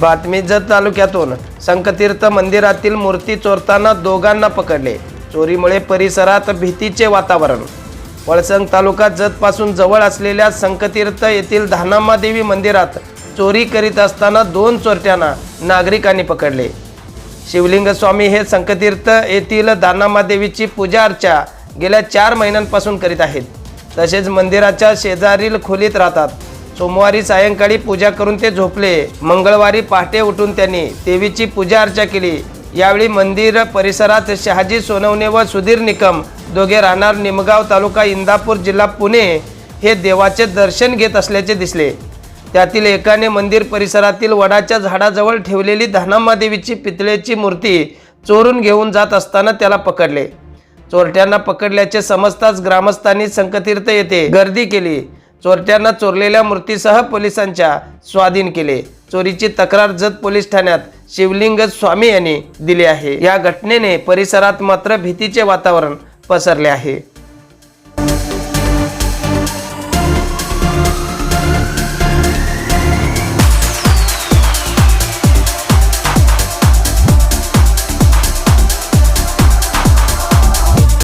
बातमी जत तालुक्यातून. संकतीर्थ मंदिरातील मूर्ती चोरताना दोघांना पकडले. चोरीमुळे परिसरात भीतीचे वातावरण. वळसंग तालुका जतपासून जवळ असलेल्या संकतीर्थ येथील धानामादेवी मंदिरात चोरी करीत असताना दोन चोरट्यांना नागरिकांनी पकडले. शिवलिंग स्वामी हे संकतीर्थ येथील दानामादेवीची पूजा अर्चा गेल्या चार महिन्यांपासून करीत आहेत. तसेच मंदिराच्या शेजारील खोलीत राहतात. सोमवारी सायंकाळी पूजा करून ते झोपले. मंगळवारी पहाटे उठून त्यांनी देवीची पूजा अर्चा केली. यावेळी मंदिर परिसरात शहाजी सोनवणे व सुधीर निकम दोघे राहणार निमगाव तालुका इंदापूर जिल्हा पुणे हे देवाचे दर्शन घेत असल्याचे दिसले. त्यातील एकाने मंदिर परिसरातील वडाच्या झाडाजवळ ठेवलेली धनामादेवीची पितळेची मूर्ती चोरून घेऊन जात असताना त्याला पकडले. चोरट्यांना पकडल्याचे समजताच ग्रामस्थांनी संकतीर्थ येथे गर्दी केली. चोरट्यांना चोरलेल्या मूर्तीसह पोलिसांच्या स्वाधीन केले. चोरीची तक्रार जत पोलीस ठाण्यात शिवलिंग स्वामी यांनी दिली आहे. या घटनेने परिसरात मात्र भीतीचे वातावरण पसरले आहे.